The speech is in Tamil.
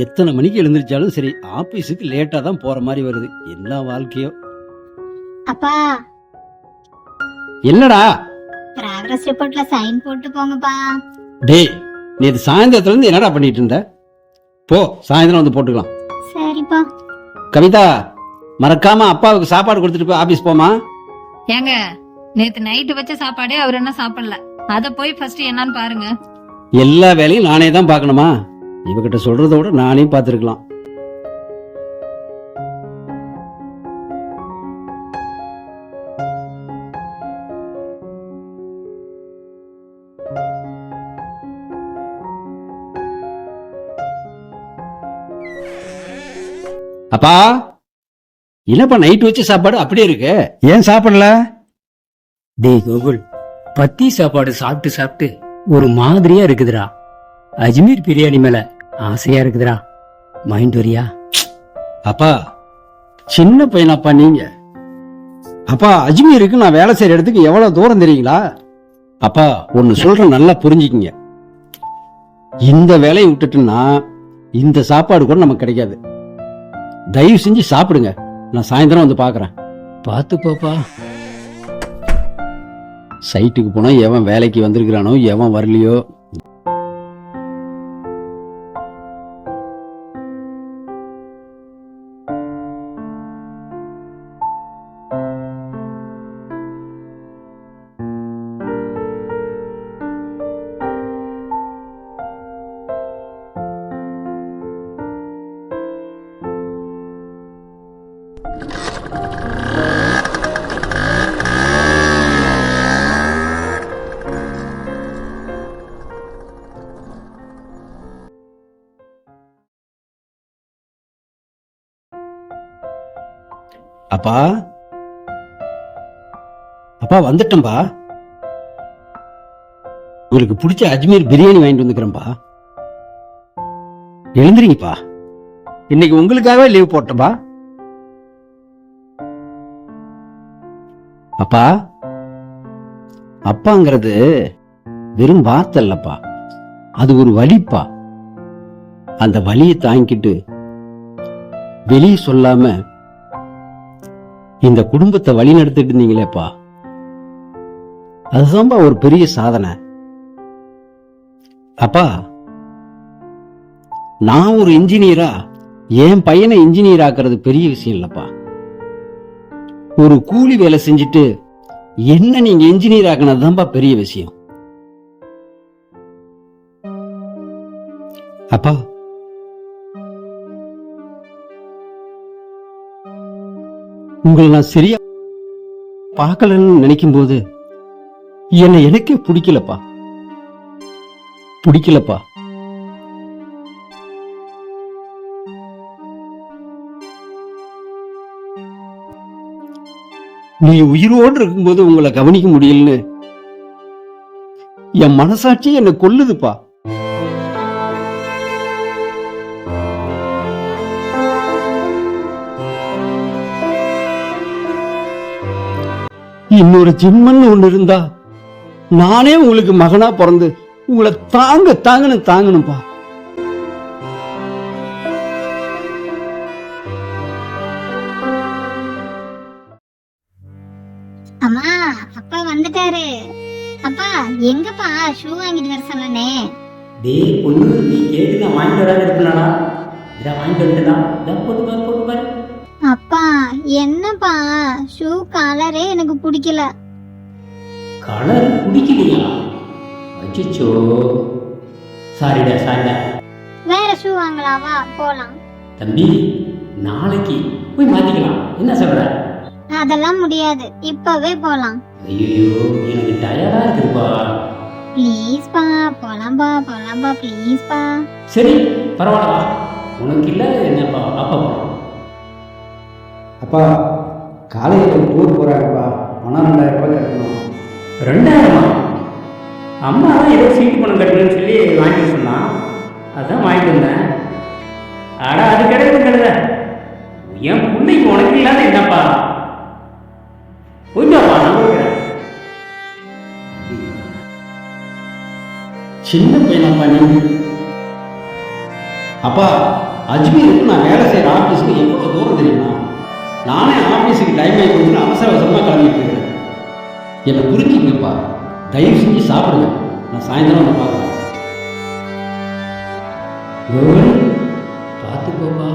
எத்தனை மணிக்கு எழுந்திருச்சாலும் சரி ஆபீஸுக்கு லேட்டா தான் போற மாதிரி வருது. என்ன வாழ்க்கையோ? அப்பா. என்னடா? ப்ராக்ரஸ் ரிப்போர்ட்ல சைன் போட்டு போங்கப்பா. டேய் நேத்து சாயந்தரத்துல இருந்து என்னடா பண்ணிட்டு இருந்த? போ சாயந்தரம் வந்து போட்டுக்கலாம். சரிப்பா. கவிதா மறக்காம அப்பாவுக்கு சாப்பாடு கொடுத்துட்டு போய் ஆபீஸ் போமா ஏங்க நேத்து நைட்டு வச்ச சாப்பாடே அவர் என்ன சாப்பிடல. அத போய் ஃபர்ஸ்ட் என்னன்னு பாருங்க. எல்லா வேலையும் நானே தான் பார்க்கணுமா? இவகிட்ட சொல்றத விட நானே பார்த்துருக்கலாம். அப்பா என்னப்பா நைட் வச்ச சாப்பாடு அப்படியே இருக்கு? ஏன் சாப்பிடல? டேய் கோகுல் பத்தி சாப்பாடு சாப்பிட்டு சாப்பிட்டு ஒரு மாதிரியா இருக்குதுடா. அஜ்மீர் பிரியாணி மேல ஆசையா இருக்குதுடா. மைண்ட் வரியா? அப்பா சின்ன பையனாப்பா நீங்க. அப்பா அஜ்மீருக்கு நான் வேலை செய்யற இடத்துக்கு எவ்வளவு தூரம் தெரியுங்களா? அப்பா ஒன்னு சொல்றேன் நல்லா புரிஞ்சுக்கிங்க. இந்த வேலையை விட்டுட்டுன்னா இந்த சாப்பாடு கூட நமக்கு கிடைக்காது. தயவு செஞ்சு சாப்பிடுங்க. நான் சாயந்தரம் வந்து பார்க்கறேன் பார்த்து போப்பா சைட்டுக்கு போனா எவன் வேலைக்கு வந்திருக்கிறானோ எவன் வரலையோ அப்பா. அப்பா வந்துட்டேன்பா. உங்களுக்கு பிடிச்ச அஜ்மீர் பிரியாணி வாங்கிட்டு வந்துக்கிறேன்பா. எழுந்துறீங்கப்பா இன்னைக்கு உங்களுக்காகவே லீவ் போட்டேன்பா. அப்பா அப்பாங்கிறது வெறும் வார்த்தை இல்லப்பா அது ஒரு வலிப்பா அந்த வலியை தாங்கிக்கிட்டு வெளியே சொல்லாம இந்த குடும்பத்தை வழி நடத்திட்டு இருந்தீங்களேப்பா அதுதான்ப்பா ஒரு பெரிய சாதனை. அப்பா நான் ஒரு இன்ஜினியரா என் பையனை இன்ஜினியர் ஆக்குறது பெரிய விஷயம் இல்லப்பா. ஒரு கூலி வேலை செஞ்சுட்டு என்ன நீங்க இன்ஜினியர் ஆக்கினதுதான்ப்பா பெரிய விஷயம். அப்பா உங்களை நான் சரியா பார்க்கலன்னு நினைக்கும் போது என்னை எனக்கே பிடிக்கலப்பா. பிடிக்கலப்பா. நீ உயிரோடு இருக்கும்போது உங்களை கவனிக்க முடியலன்னு என் மனசாட்சி என்னை கொல்லுதுப்பா. இன்னொரு ஜென்மன்னு ஒண்ணு இருந்தா நானே உங்களுக்கு மகனா பிறந்து உங்களை தாங்க தாங்கணும் தாங்கணும்பா. அம்மா அப்பா வந்துட்டாரு. அப்பா எங்கப்பா? ஷூ வாங்கிட்டு வர சொன்னனே. டேய் பொண்ணு நீ கேட்டு நான் வாங்கிட்டு வராது இருப்பேனா இதை வாங்கிட்டு வந்துட்டா இதை போட்டு பாரு போட்டு பாரு. என்னப்பா? ஷூ கலரே எனக்கு பிடிக்கல. கலர் பிடிக்கலையா? அச்சோ சாரிடா சாரிடா. வேற ஷூ வாங்கலாவா போலாம். தம்பி நாளைக்கு போய் மாத்திக்கலாம். என்ன சொல்ற அதெல்லாம் முடியாது. இப்பவே போலாம். ஐயோ எனக்கு டயர்டா இருக்குப்பா ப்ளீஸ்ப்பா போலாம்பா போலாம்பா ப்ளீஸ்ப்பா. சரி பரவாயில்ல உனக்கு இல்ல என்னப்பா அப்பா போலாம் அப்பா காலேஜில் டூர் போகிறாங்கப்பா பணம் ரெண்டாயிரம் ரூபாய் கட்டணும். ரெண்டாயிரமா? அம்மா தான் ஏதோ சீட்டு பணம் கட்டணும்னு சொல்லி வாங்கிட்டு சொன்னான். அதான் வாங்கிட்டு வந்தேன். ஆடா அது கிடையாது கிடையாது என் பிள்ளைக்கு உனக்கு இல்லாத என்னப்பா? போயிட்டாப்பா நான் போய்க்கிறேன். சின்ன பையனப்பா நீ. அப்பா அஜ்மீருக்கு நான் வேலை செய்கிற ஆஃபீஸ்க்கு எவ்வளோ தூரம் தெரியுமா? நானே ஆஃபீஸுக்கு டைம் ஆகி போச்சுன்னு அவசர அவசரமாக கிளம்பிட்டு இருக்கிறேன். என்னை குறுக்கிங்கப்பா தயவு செஞ்சு சாப்பிடுங்க. நான் சாயந்தரம் வந்து பார்க்குறேன். பார்த்துக்கோப்பா.